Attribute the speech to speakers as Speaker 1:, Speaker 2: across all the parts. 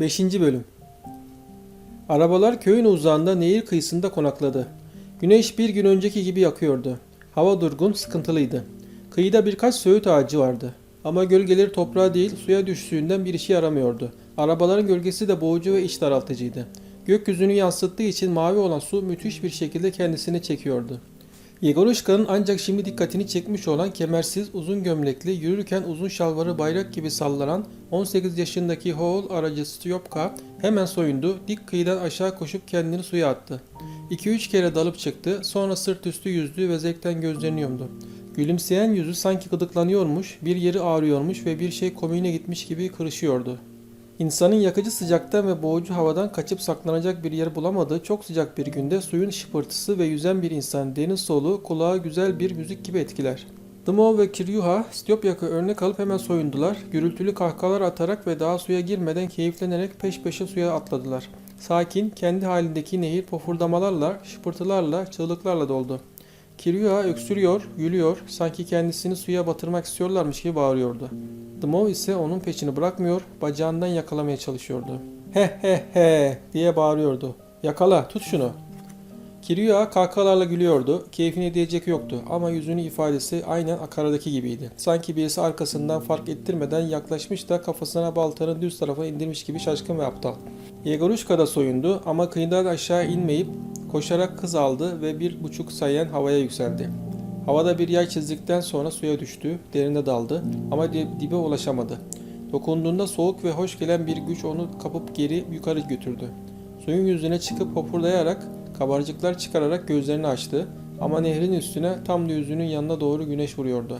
Speaker 1: 5. Bölüm Arabalar köyün uzağında nehir kıyısında konakladı. Güneş bir gün önceki gibi yakıyordu. Hava durgun, sıkıntılıydı. Kıyıda birkaç söğüt ağacı vardı. Ama gölgeleri toprağa değil suya düştüğünden bir işe yaramıyordu. Arabaların gölgesi de boğucu ve iç daraltıcıydı. Gökyüzünü yansıttığı için mavi olan su müthiş bir şekilde kendisini çekiyordu. Yegoruşka'nın ancak şimdi dikkatini çekmiş olan kemersiz, uzun gömlekli, yürürken uzun şalvarı bayrak gibi sallanan 18 yaşındaki Hoğul aracı Stiyopka hemen soyundu, dik kıyıdan aşağı koşup kendini suya attı. 2-3 kere dalıp çıktı, sonra sırt üstü yüzdü ve zevkten gözlerini yumdu. Gülümseyen yüzü sanki gıdıklanıyormuş, bir yeri ağrıyormuş ve bir şey komiğine gitmiş gibi kırışıyordu. İnsanın yakıcı sıcaktan ve boğucu havadan kaçıp saklanacak bir yer bulamadığı çok sıcak bir günde suyun şıpırtısı ve yüzen bir insan deniz soluğu kulağa güzel bir müzik gibi etkiler. Dımov ve Kiryuha Stiyopyak'ı örnek alıp hemen soyundular. Gürültülü kahkahalar atarak ve daha suya girmeden keyiflenerek peş peşe suya atladılar. Sakin, kendi halindeki nehir pofurdamalarla, şıpırtılarla, çığlıklarla doldu. Kiryuha öksürüyor, gülüyor, sanki kendisini suya batırmak istiyorlarmış gibi bağırıyordu. Dımov ise onun peşini bırakmıyor, bacağından yakalamaya çalışıyordu. He he he diye bağırıyordu. Yakala, tut şunu. Kiryuha kahkahalarla gülüyordu. Keyfine diyecek yoktu ama yüzünün ifadesi aynen akaradaki gibiydi. Sanki birisi arkasından fark ettirmeden yaklaşmış da kafasına baltanın düz tarafa indirmiş gibi şaşkın ve aptal. Yegoruşka da soyundu ama kıyıdan aşağı inmeyip koşarak kız aldı ve bir buçuk sayen havaya yükseldi. Havada bir yay çizdikten sonra suya düştü, derine daldı ama di- dibe ulaşamadı. Dokunduğunda soğuk ve hoş gelen bir güç onu kapıp geri yukarı götürdü. Suyun yüzüne çıkıp hopurdayarak, kabarcıklar çıkararak gözlerini açtı ama nehrin üstüne tam da yüzünün yanına doğru güneş vuruyordu.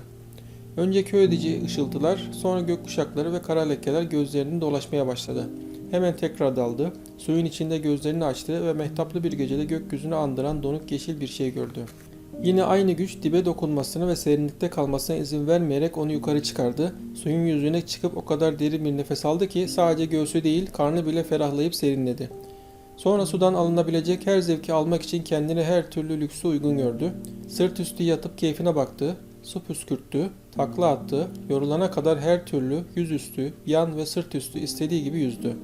Speaker 1: Önce köy edici ışıltılar, sonra gökkuşakları ve kara lekeler gözlerinin dolaşmaya başladı. Hemen tekrar daldı, suyun içinde gözlerini açtı ve mehtaplı bir gecede gökyüzünü andıran donuk yeşil bir şey gördü. Yine aynı güç dibe dokunmasına ve serinlikte kalmasına izin vermeyerek onu yukarı çıkardı. Suyun yüzüne çıkıp o kadar derin bir nefes aldı ki sadece göğsü değil karnı bile ferahlayıp serinledi. Sonra sudan alınabilecek her zevki almak için kendini her türlü lüksü uygun gördü. Sırt üstü yatıp keyfine baktı, su püskürttü, takla attı, yorulana kadar her türlü yüzüstü, yan ve sırt üstü istediği gibi yüzdü.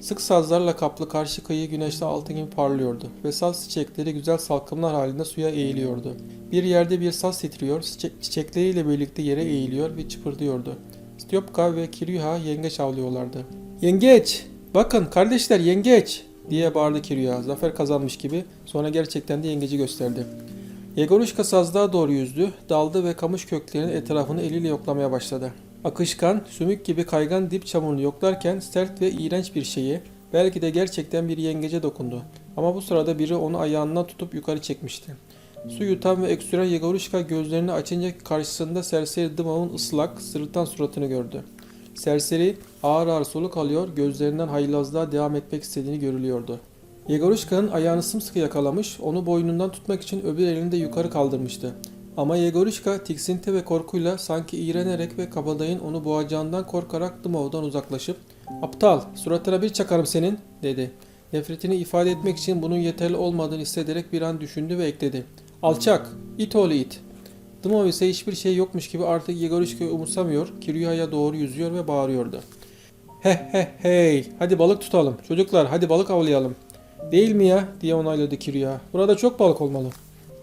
Speaker 1: Sık sazlarla kaplı karşı kıyı güneşte altın gibi parlıyordu ve saz çiçekleri güzel salkımlar halinde suya eğiliyordu. Bir yerde bir saz titriyor, çiçek- çiçekleriyle birlikte yere eğiliyor ve çıpırdıyordu. Stiyopka ve Kiryuha yengeç avlıyorlardı. Yengeç! Bakın kardeşler yengeç! diye bağırdı Kiryuha zafer kazanmış gibi sonra gerçekten de yengeci gösterdi. Yegoruşka sazlığa doğru yüzdü, daldı ve kamış köklerinin etrafını eliyle yoklamaya başladı. Akışkan, sümük gibi kaygan dip çamurunu yoklarken sert ve iğrenç bir şeyi, belki de gerçekten bir yengece dokundu. Ama bu sırada biri onu ayağından tutup yukarı çekmişti. Su yutan ve öksüren Yegoruşka gözlerini açınca karşısında serseri Dımov'un ıslak, sırıtan suratını gördü. Serseri ağır ağır soluk alıyor, gözlerinden haylazlığa devam etmek istediğini görülüyordu. Yegoruşka'nın ayağını sımsıkı yakalamış, onu boynundan tutmak için öbür elini de yukarı kaldırmıştı. Ama Yegoruşka tiksinti ve korkuyla sanki iğrenerek ve kabadayın onu boğacağından korkarak Dımov'dan uzaklaşıp ''Aptal, suratına bir çakarım senin'' dedi. Nefretini ifade etmek için bunun yeterli olmadığını hissederek bir an düşündü ve ekledi. ''Alçak, it oğlu it.'' Dımov ise hiçbir şey yokmuş gibi artık Yegoruşka'yı umursamıyor, Kiryuha'ya doğru yüzüyor ve bağırıyordu. He he hey, hadi balık tutalım. Çocuklar hadi balık avlayalım. Değil mi ya diye onayladı Kiryuha. Burada çok balık olmalı.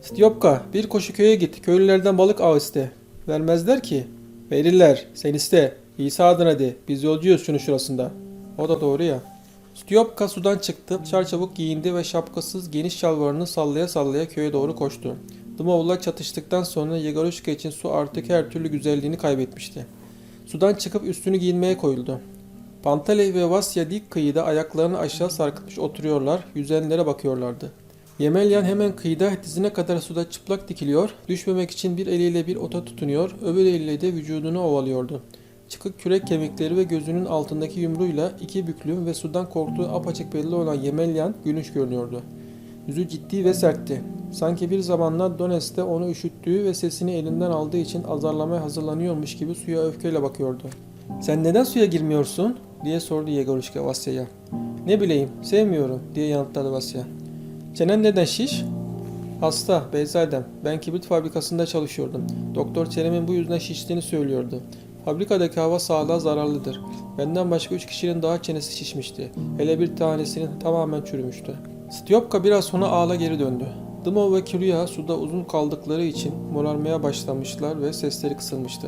Speaker 1: Stiyopka bir koşu köye git. Köylülerden balık av iste. Vermezler ki. Verirler. Sen iste. İsa adına de. Biz yolcuyuz şunun şurasında. O da doğru ya. Stiyopka sudan çıktı. Çarçabuk giyindi ve şapkasız geniş şalvarını sallaya sallaya köye doğru koştu. Dımov'la çatıştıktan sonra Yegoruşka için su artık her türlü güzelliğini kaybetmişti. Sudan çıkıp üstünü giyinmeye koyuldu. Pantaley ve Vasya dik kıyıda ayaklarını aşağı sarkıtmış oturuyorlar, yüzenlere bakıyorlardı. Yemelyan hemen kıyıda dizine kadar suda çıplak dikiliyor, düşmemek için bir eliyle bir ota tutunuyor, öbür eliyle de vücudunu ovalıyordu. Çıkık kürek kemikleri ve gözünün altındaki yumruğuyla iki büklüm ve sudan korktuğu apaçık belli olan Yemelyan gülünç görünüyordu. Yüzü ciddi ve sertti. Sanki bir zamanlar Dones'te onu üşüttüğü ve sesini elinden aldığı için azarlamaya hazırlanıyormuş gibi suya öfkeyle bakıyordu. ''Sen neden suya girmiyorsun?'' diye sordu Yegoruşka Vasya'ya. ''Ne bileyim, sevmiyorum.'' diye yanıtladı Vasya. ''Çenen neden şiş?'' ''Hasta, Beyzadem. Ben kibrit fabrikasında çalışıyordum. Doktor çenemin bu yüzden şiştiğini söylüyordu. Fabrikadaki hava sağlığa zararlıdır. Benden başka üç kişinin daha çenesi şişmişti. Hele bir tanesinin tamamen çürümüştü. Stiyopka biraz sonra ağla geri döndü. Dımov ve Kirya suda uzun kaldıkları için morarmaya başlamışlar ve sesleri kısılmıştı.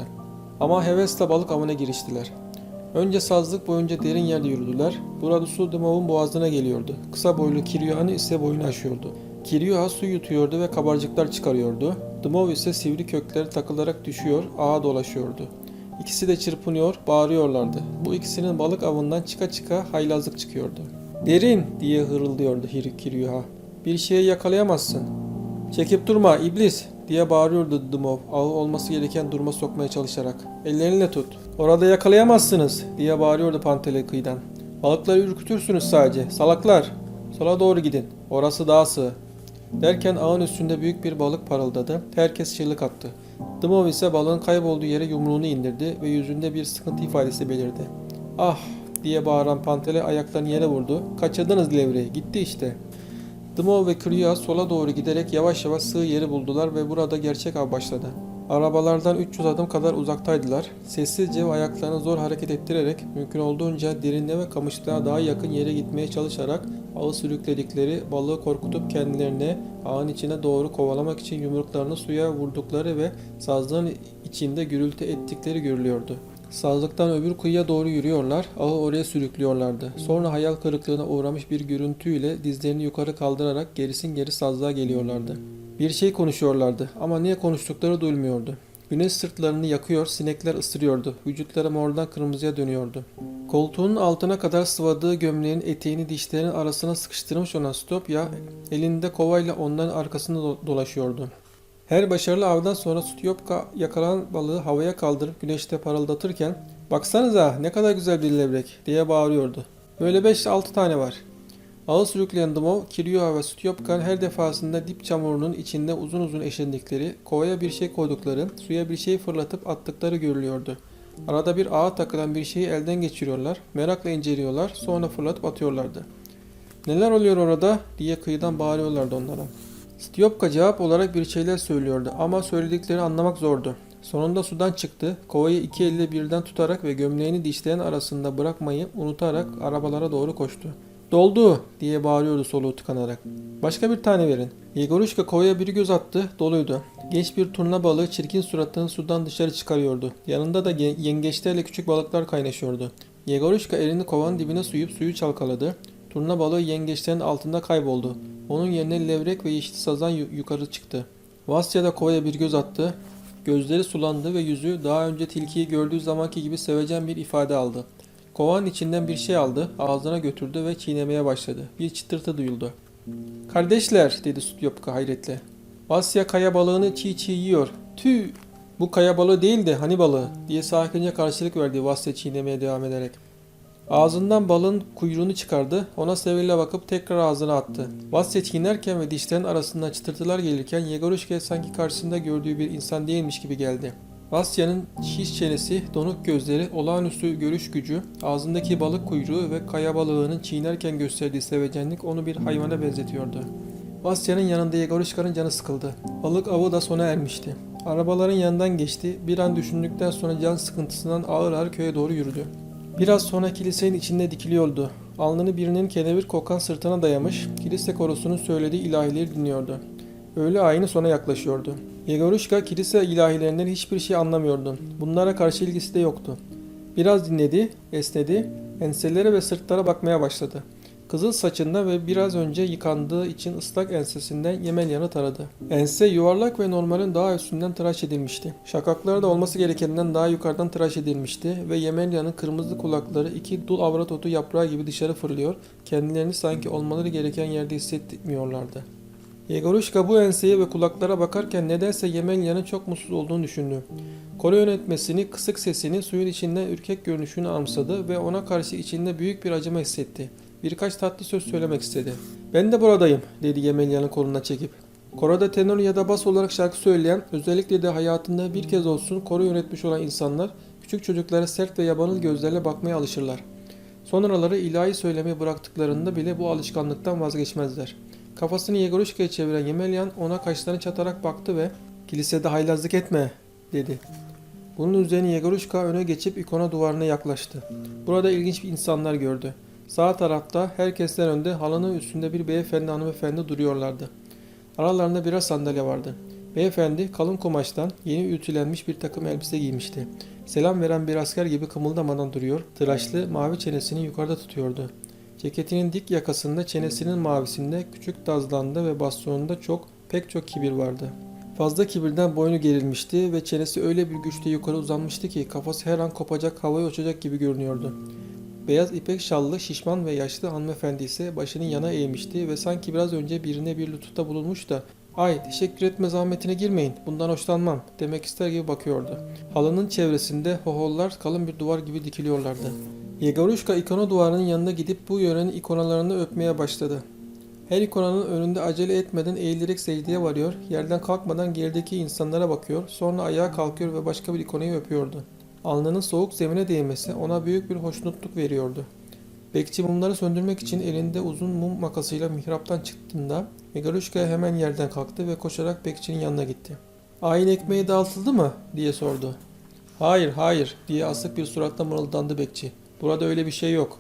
Speaker 1: Ama hevesle balık avına giriştiler. Önce sazlık boyunca derin yerde yürüdüler. Burada su Dımov'un boğazına geliyordu. Kısa boylu Kiryuha'nın ise boyunu aşıyordu. Kiryuha su yutuyordu ve kabarcıklar çıkarıyordu. Dımov ise sivri kökleri takılarak düşüyor, ağa dolaşıyordu. İkisi de çırpınıyor, bağırıyorlardı. Bu ikisinin balık avından çıka çıka haylazlık çıkıyordu. Derin diye hırıldıyordu Kiryuha. Bir şeyi yakalayamazsın. Çekip durma iblis diye bağırıyordu Dımov ağı olması gereken duruma sokmaya çalışarak. Ellerinle tut. Orada yakalayamazsınız diye bağırıyordu Pantele kıyıdan. Balıkları ürkütürsünüz sadece. Salaklar. Sola doğru gidin. Orası daha sığ. Derken ağın üstünde büyük bir balık parıldadı. Herkes çığlık attı. Dımov ise balığın kaybolduğu yere yumruğunu indirdi ve yüzünde bir sıkıntı ifadesi belirdi. Ah diye bağıran Pantele ayaklarını yere vurdu. Kaçırdınız levreyi. Gitti işte. Dımov ve Kriya sola doğru giderek yavaş yavaş sığ yeri buldular ve burada gerçek av başladı. Arabalardan 300 adım kadar uzaktaydılar. Sessizce ve ayaklarını zor hareket ettirerek mümkün olduğunca derine ve kamışlığa daha yakın yere gitmeye çalışarak ağı sürükledikleri balığı korkutup kendilerine ağın içine doğru kovalamak için yumruklarını suya vurdukları ve sazlığın içinde gürültü ettikleri görülüyordu. Sazlıktan öbür kıyıya doğru yürüyorlar, ağı oraya sürüklüyorlardı. Sonra hayal kırıklığına uğramış bir görüntüyle dizlerini yukarı kaldırarak gerisin geri sazlığa geliyorlardı. Bir şey konuşuyorlardı ama niye konuştukları duyulmuyordu. Güneş sırtlarını yakıyor, sinekler ısırıyordu. Vücutları mordan kırmızıya dönüyordu. Koltuğunun altına kadar sıvadığı gömleğin eteğini dişlerinin arasına sıkıştırmış olan Stopya elinde kovayla onların arkasında do- dolaşıyordu. Her başarılı avdan sonra Stopka yakalanan balığı havaya kaldırıp güneşte parıldatırken ''Baksanıza ne kadar güzel bir levrek'' diye bağırıyordu. Böyle 5-6 tane var. Ağı sürükleyen Dımov, Kiryuha ve Stuyopkan her defasında dip çamurunun içinde uzun uzun eşendikleri, kovaya bir şey koydukları, suya bir şey fırlatıp attıkları görülüyordu. Arada bir ağa takılan bir şeyi elden geçiriyorlar, merakla inceliyorlar, sonra fırlatıp atıyorlardı. Neler oluyor orada diye kıyıdan bağırıyorlardı onlara. Stiyopka cevap olarak bir şeyler söylüyordu ama söylediklerini anlamak zordu. Sonunda sudan çıktı, kovayı iki elle birden tutarak ve gömleğini dişlerin arasında bırakmayı unutarak arabalara doğru koştu. Doldu diye bağırıyordu soluğu tıkanarak. Başka bir tane verin. Yegoruşka kovaya bir göz attı, doluydu. Genç bir turna balığı çirkin suratını sudan dışarı çıkarıyordu. Yanında da ye- yengeçlerle küçük balıklar kaynaşıyordu. Yegoruşka elini kovanın dibine suyup suyu çalkaladı. Turna balığı yengeçlerin altında kayboldu. Onun yerine levrek ve yeşil sazan yu- yukarı çıktı. Vasya da kovaya bir göz attı. Gözleri sulandı ve yüzü daha önce tilkiyi gördüğü zamanki gibi sevecen bir ifade aldı. Kovanın içinden bir şey aldı, ağzına götürdü ve çiğnemeye başladı. Bir çıtırtı duyuldu. Kardeşler, dedi Stutyopka hayretle. Vasya kaya balığını çiğ çiğ yiyor. Tüh! Bu kaya balığı değil de hani balığı, diye sakince karşılık verdi Vasya çiğnemeye devam ederek. Ağzından balığın kuyruğunu çıkardı, ona sevinle bakıp tekrar ağzına attı. Vasya çiğnerken ve dişlerin arasından çıtırtılar gelirken Yegoruşka sanki karşısında gördüğü bir insan değilmiş gibi geldi. Vasya'nın şiş çenesi, donuk gözleri, olağanüstü görüş gücü, ağzındaki balık kuyruğu ve kaya balığının çiğnerken gösterdiği sevecenlik onu bir hayvana benzetiyordu. Vasya'nın yanında Yegoruşka'nın canı sıkıldı. Balık avı da sona ermişti. Arabaların yanından geçti. Bir an düşündükten sonra can sıkıntısından ağır ağır köye doğru yürüdü. Biraz sonra kilisenin içinde dikiliyordu. Alnını birinin kenevir kokan sırtına dayamış, kilise korosunun söylediği ilahileri dinliyordu. Öğle ayini sona yaklaşıyordu. Yegoruşka kilise ilahilerinden hiçbir şey anlamıyordu. Bunlara karşı ilgisi de yoktu. Biraz dinledi, esnedi, enselere ve sırtlara bakmaya başladı. Kızıl saçında ve biraz önce yıkandığı için ıslak ensesinden Yemelyan'ı taradı. Ense yuvarlak ve normalin daha üstünden tıraş edilmişti. Şakakları da olması gerekenden daha yukarıdan tıraş edilmişti ve Yemelyan'ın kırmızı kulakları iki dul avrat otu yaprağı gibi dışarı fırlıyor, kendilerini sanki olmaları gereken yerde hissetmiyorlardı. Yegoruşka bu enseye ve kulaklara bakarken nedense Yemelya'nın çok mutsuz olduğunu düşündü. Kore yönetmesini, kısık sesini, suyun içinden ürkek görünüşünü anımsadı ve ona karşı içinde büyük bir acıma hissetti. Birkaç tatlı söz söylemek istedi. Ben de buradayım, dedi Yemelya'nın koluna çekip. Kore'de tenor ya da bas olarak şarkı söyleyen, özellikle de hayatında bir kez olsun Kore yönetmiş olan insanlar, küçük çocuklara sert ve yabanıl gözlerle bakmaya alışırlar. Sonraları ilahi söylemeyi bıraktıklarında bile bu alışkanlıktan vazgeçmezler. Kafasını Yegoruşka'ya çeviren Yemelyan ona kaşlarını çatarak baktı ve ''Kilisede haylazlık etme'' dedi. Bunun üzerine Yegoruşka öne geçip ikona duvarına yaklaştı. Burada ilginç insanlar gördü. Sağ tarafta herkesten önde halının üstünde bir beyefendi hanımefendi duruyorlardı. Aralarında birer sandalye vardı. Beyefendi kalın kumaştan yeni ütülenmiş bir takım elbise giymişti. Selam veren bir asker gibi kımıldamadan duruyor, tıraşlı mavi çenesini yukarıda tutuyordu. Ceketinin dik yakasında çenesinin mavisinde küçük dazlanda ve bastonunda çok pek çok kibir vardı. Fazla kibirden boynu gerilmişti ve çenesi öyle bir güçle yukarı uzanmıştı ki kafası her an kopacak havaya uçacak gibi görünüyordu. Beyaz ipek şallı, şişman ve yaşlı hanımefendi ise başını yana eğmişti ve sanki biraz önce birine bir lütufta bulunmuş da ''Ay teşekkür etme zahmetine girmeyin, bundan hoşlanmam'' demek ister gibi bakıyordu. Halının çevresinde hohollar kalın bir duvar gibi dikiliyorlardı. Yegoruşka ikona duvarının yanına gidip bu yörenin ikonalarını öpmeye başladı. Her ikonanın önünde acele etmeden eğilerek secdeye varıyor, yerden kalkmadan gerideki insanlara bakıyor, sonra ayağa kalkıyor ve başka bir ikonayı öpüyordu. Alnının soğuk zemine değmesi ona büyük bir hoşnutluk veriyordu. Bekçi mumları söndürmek için elinde uzun mum makasıyla mihraptan çıktığında Megarushka hemen yerden kalktı ve koşarak bekçinin yanına gitti. Ayin ekmeği dağıtıldı mı? diye sordu. Hayır, hayır diye asık bir suratla mırıldandı bekçi. Burada öyle bir şey yok.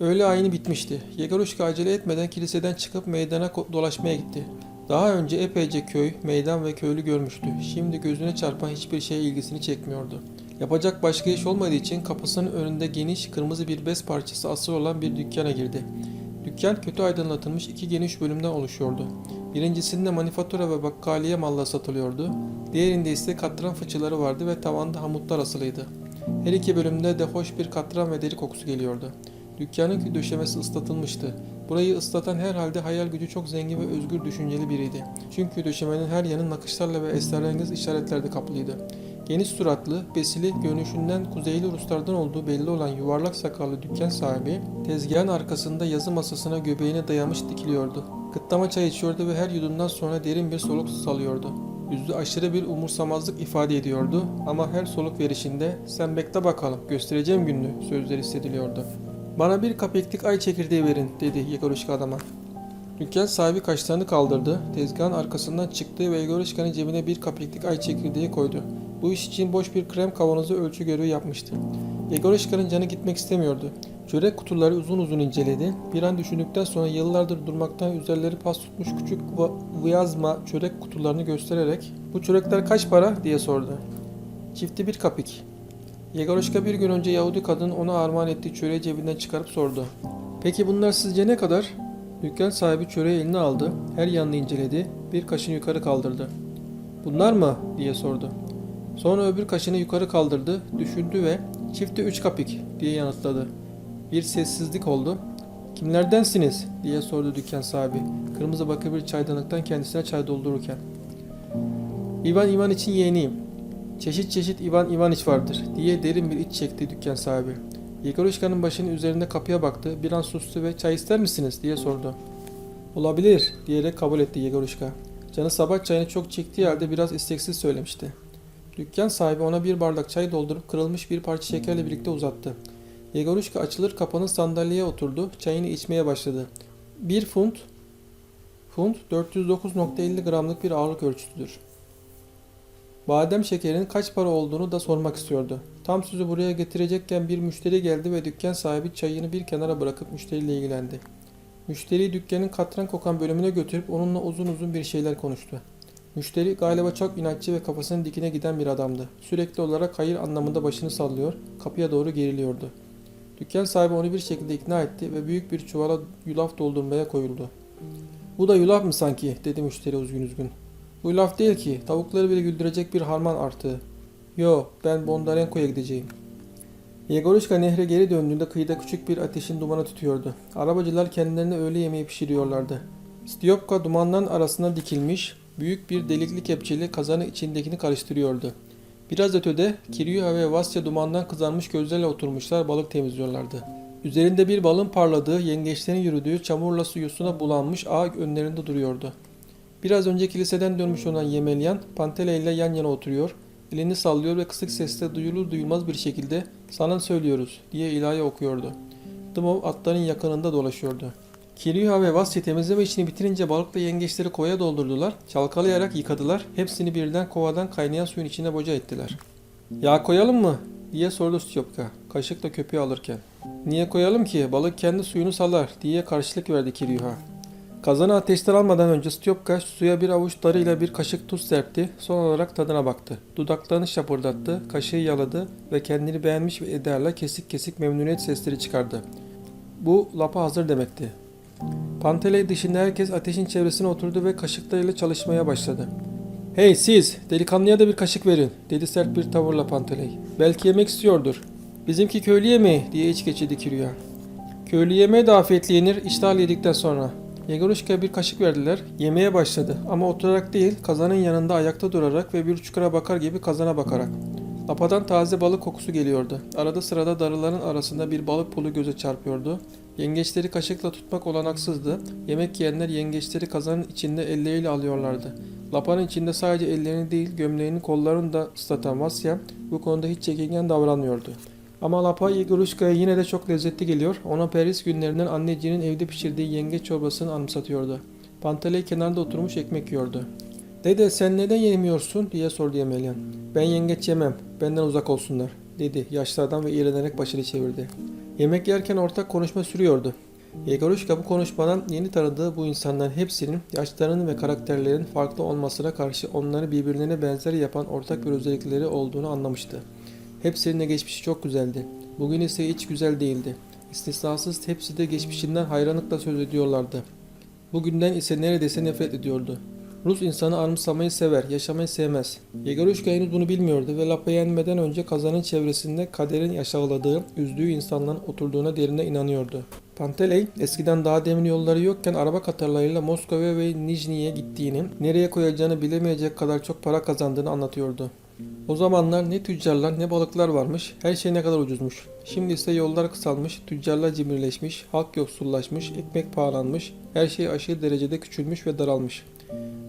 Speaker 1: Öğle ayini bitmişti. Yegarushka acele etmeden kiliseden çıkıp meydana dolaşmaya gitti. Daha önce epeyce köy, meydan ve köylü görmüştü. Şimdi gözüne çarpan hiçbir şey ilgisini çekmiyordu. Yapacak başka iş olmadığı için kapısının önünde geniş kırmızı bir bez parçası asılı olan bir dükkana girdi. Dükkan kötü aydınlatılmış iki geniş bölümden oluşuyordu. Birincisinde manifatura ve bakkaliye mallar satılıyordu. Diğerinde ise katran fıçıları vardı ve tavanda hamutlar asılıydı. Her iki bölümde de hoş bir katran ve deri kokusu geliyordu. Dükkanın döşemesi ıslatılmıştı. Burayı ıslatan herhalde hayal gücü çok zengin ve özgür düşünceli biriydi. Çünkü döşemenin her yanı nakışlarla ve esrarengiz işaretlerle kaplıydı. Geniş suratlı, besili, görünüşünden kuzeyli Ruslardan olduğu belli olan yuvarlak sakallı dükkan sahibi, tezgahın arkasında yazı masasına göbeğine dayamış dikiliyordu. Kıtlama çay içiyordu ve her yudumdan sonra derin bir soluk salıyordu. Yüzü aşırı bir umursamazlık ifade ediyordu ama her soluk verişinde ''Sen bekle bakalım, göstereceğim gününü'' sözleri hissediliyordu. ''Bana bir kapeklik ay çekirdeği verin'' dedi Yegoruşka adama. Dükkan sahibi kaşlarını kaldırdı, tezgahın arkasından çıktı ve Yegoruşka'nın cebine bir kapeklik ay çekirdeği koydu. Bu iş için boş bir krem kavanozu ölçü görevi yapmıştı. Yegoruşka'nın canı gitmek istemiyordu. Çörek kutuları uzun uzun inceledi. Bir an düşündükten sonra yıllardır durmaktan üzerleri pas tutmuş küçük vıyazma çörek kutularını göstererek ''Bu çörekler kaç para?'' diye sordu. Çifti bir kapik. Yegoruşka bir gün önce Yahudi kadın ona armağan ettiği çöreği cebinden çıkarıp sordu. ''Peki bunlar sizce ne kadar?'' Dükkan sahibi çöreği eline aldı, her yanını inceledi, bir kaşını yukarı kaldırdı. ''Bunlar mı?'' diye sordu. Sonra öbür kaşını yukarı kaldırdı, düşündü ve ''Çifti üç kapik'' diye yanıtladı. Bir sessizlik oldu. ''Kimlerdensiniz?'' diye sordu dükkan sahibi. Kırmızı bakır bir çaydanlıktan kendisine çay doldururken. ''İvan İvan için yeğeniyim. Çeşit çeşit İvan İvaniç vardır.'' diye derin bir iç çekti dükkan sahibi. Yegoruşka'nın başının üzerinde kapıya baktı, bir an sustu ve ''Çay ister misiniz?'' diye sordu. ''Olabilir.'' diyerek kabul etti Yegoruşka. Canı sabah çayını çok çektiği halde biraz isteksiz söylemişti. Dükkan sahibi ona bir bardak çay doldurup kırılmış bir parça şekerle birlikte uzattı. Yegoruşka açılır kapanır sandalyeye oturdu, çayını içmeye başladı. Bir funt, funt 409.50 gramlık bir ağırlık ölçütüdür. Badem şekerinin kaç para olduğunu da sormak istiyordu. Tam sözü buraya getirecekken bir müşteri geldi ve dükkan sahibi çayını bir kenara bırakıp müşteriyle ilgilendi. Müşteriyi dükkanın katran kokan bölümüne götürüp onunla uzun uzun bir şeyler konuştu. Müşteri galiba çok inatçı ve kafasının dikine giden bir adamdı. Sürekli olarak hayır anlamında başını sallıyor, kapıya doğru geriliyordu. Dükkan sahibi onu bir şekilde ikna etti ve büyük bir çuvala yulaf doldurmaya koyuldu. Bu da yulaf mı sanki dedi müşteri üzgün üzgün. Bu yulaf değil ki tavukları bile güldürecek bir harman artığı. Yo ben Bondarenko'ya gideceğim. Yegoruşka nehre geri döndüğünde kıyıda küçük bir ateşin dumanı tutuyordu. Arabacılar kendilerine öğle yemeği pişiriyorlardı. Stiyopka dumanların arasına dikilmiş, büyük bir delikli kepçeyle kazanın içindekini karıştırıyordu. Biraz ötede Kiryu ve Vasya dumandan kızarmış gözlerle oturmuşlar balık temizliyorlardı. Üzerinde bir balın parladığı, yengeçlerin yürüdüğü çamurla suyusuna bulanmış ağ önlerinde duruyordu. Biraz önce kiliseden dönmüş olan Yemelyan, Pantele ile yan yana oturuyor, elini sallıyor ve kısık sesle duyulur duyulmaz bir şekilde sana söylüyoruz diye ilahi okuyordu. Dımov atların yakınında dolaşıyordu. Kiriha ve Vasya temizleme işini bitirince balıkla yengeçleri kovaya doldurdular, çalkalayarak yıkadılar, hepsini birden kovadan kaynayan suyun içine boca ettiler. Yağ koyalım mı? diye sordu Stiyopka kaşıkla köpüğü alırken. Niye koyalım ki? Balık kendi suyunu salar diye karşılık verdi Kiryuha. Kazanı ateşten almadan önce Stiyopka suya bir avuç darıyla bir kaşık tuz serpti. Son olarak tadına baktı. Dudaklarını şapırdattı, kaşığı yaladı ve kendini beğenmiş bir ederle kesik kesik memnuniyet sesleri çıkardı. Bu lapa hazır demekti. Panteley dışında herkes ateşin çevresine oturdu ve kaşıklarıyla çalışmaya başladı. Hey siz, delikanlıya da bir kaşık verin, dedi sert bir tavırla Panteley. Belki yemek istiyordur. Bizimki köylü yemeği, diye iç geçirdi Kirya. Köylü yemeği de afiyetle yenir, iştahla yedikten sonra. Yegoruşka bir kaşık verdiler, yemeğe başladı ama oturarak değil, kazanın yanında ayakta durarak ve bir çukura bakar gibi kazana bakarak. Lapadan taze balık kokusu geliyordu. Arada sırada darıların arasında bir balık pulu göze çarpıyordu. Yengeçleri kaşıkla tutmak olanaksızdı. Yemek yiyenler yengeçleri kazanın içinde elleriyle alıyorlardı. Lapanın içinde sadece ellerini değil gömleğinin kollarını da ıslatan Vasya bu konuda hiç çekingen davranmıyordu. Ama Lapa Yegoruşka'ya yine de çok lezzetli geliyor. Ona Paris günlerinden anneciğinin evde pişirdiği yengeç çorbasını anımsatıyordu. Panteley kenarda oturmuş ekmek yiyordu. Dede sen neden yemiyorsun diye sordu Yemelyan. Ben yengeç yemem, benden uzak olsunlar dedi yaşlı adam ve iğrenerek başını çevirdi. Yemek yerken ortak konuşma sürüyordu. Yegoruşka bu konuşmadan yeni tanıdığı bu insanların hepsinin yaşlarının ve karakterlerinin farklı olmasına karşı onları birbirlerine benzer yapan ortak bir özellikleri olduğunu anlamıştı. Hepsinin de geçmişi çok güzeldi. Bugün ise hiç güzel değildi. İstisnasız hepsi de geçmişinden hayranlıkla söz ediyorlardı. Bugünden ise neredeyse nefret ediyordu. Rus insanı anımsamayı sever, yaşamayı sevmez. Yegoruşka henüz bunu bilmiyordu ve Lapa yenmeden önce kazanın çevresinde kaderin aşağıladığı, üzdüğü insanların oturduğuna derine inanıyordu. Panteley eskiden daha demin yolları yokken araba katarlarıyla Moskova ve Nijni'ye gittiğini, nereye koyacağını bilemeyecek kadar çok para kazandığını anlatıyordu. O zamanlar ne tüccarlar ne balıklar varmış, her şey ne kadar ucuzmuş. Şimdi ise yollar kısalmış, tüccarlar cimrileşmiş, halk yoksullaşmış, ekmek pahalanmış, her şey aşırı derecede küçülmüş ve daralmış.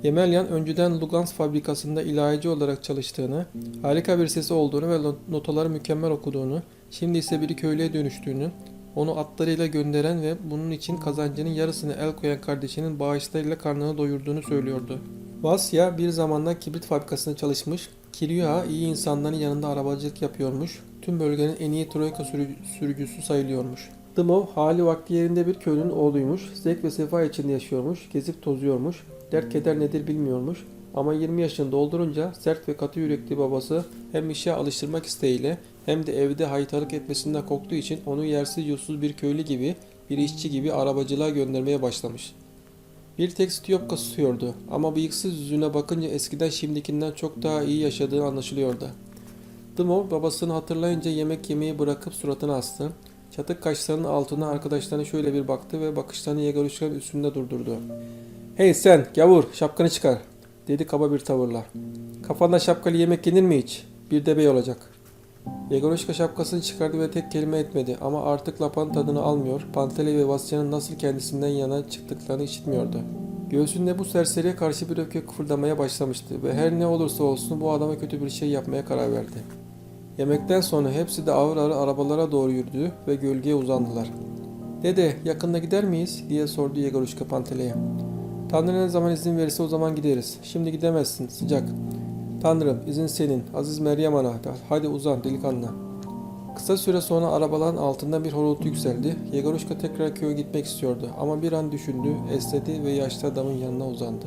Speaker 1: Yemelyan önceden Lugansk fabrikasında ilahiyeci olarak çalıştığını, harika bir sesi olduğunu ve notaları mükemmel okuduğunu, şimdi ise bir köylüye dönüştüğünü, onu atlarıyla gönderen ve bunun için kazancının yarısını el koyan kardeşinin bağışlarıyla karnını doyurduğunu söylüyordu. Vasya bir zamanlar kibrit fabrikasında çalışmış, Kiryuha iyi insanların yanında arabacılık yapıyormuş, tüm bölgenin en iyi troika sürü- sürücüsü sayılıyormuş. Dımov hali vakti yerinde bir köylünün oğluymuş, zevk ve sefa içinde yaşıyormuş, gezip tozuyormuş, dert keder nedir bilmiyormuş. Ama 20 yaşını doldurunca sert ve katı yürekli babası hem işe alıştırmak isteğiyle hem de evde haytalık etmesinden korktuğu için onu yersiz yursuz bir köylü gibi, bir işçi gibi arabacılığa göndermeye başlamış. Bir tek Stiyopka susuyordu ama bıyıksız yüzüne bakınca eskiden şimdikinden çok daha iyi yaşadığı anlaşılıyordu. Dımov babasını hatırlayınca yemek yemeyi bırakıp suratını astı. Çatık kaşlarının altına arkadaşlarına şöyle bir baktı ve bakışlarını Yegoruşka'nın üstünde durdurdu. Hey sen gavur şapkanı çıkar dedi kaba bir tavırla. Kafanda şapkalı yemek yenir mi hiç? Bir de bey olacak. Yegoruşka şapkasını çıkardı ve tek kelime etmedi ama artık lapan tadını almıyor, Pantele ve Vasya'nın nasıl kendisinden yana çıktıklarını işitmiyordu. Göğsünde bu serseriye karşı bir öfke kıpırdamaya başlamıştı ve her ne olursa olsun bu adama kötü bir şey yapmaya karar verdi. Yemekten sonra hepsi de ağır ağır arabalara doğru yürüdü ve gölgeye uzandılar. Dede yakında gider miyiz diye sordu Yegoruşka Pantele'ye. Tanrı ne zaman izin verirse o zaman gideriz. Şimdi gidemezsin sıcak. Tanrım izin senin. Aziz Meryem Ana. Hadi uzan delikanlı. Kısa süre sonra arabaların altından bir horultu yükseldi. Yegoruşka tekrar köye gitmek istiyordu ama bir an düşündü, esnedi ve yaşlı adamın yanına uzandı.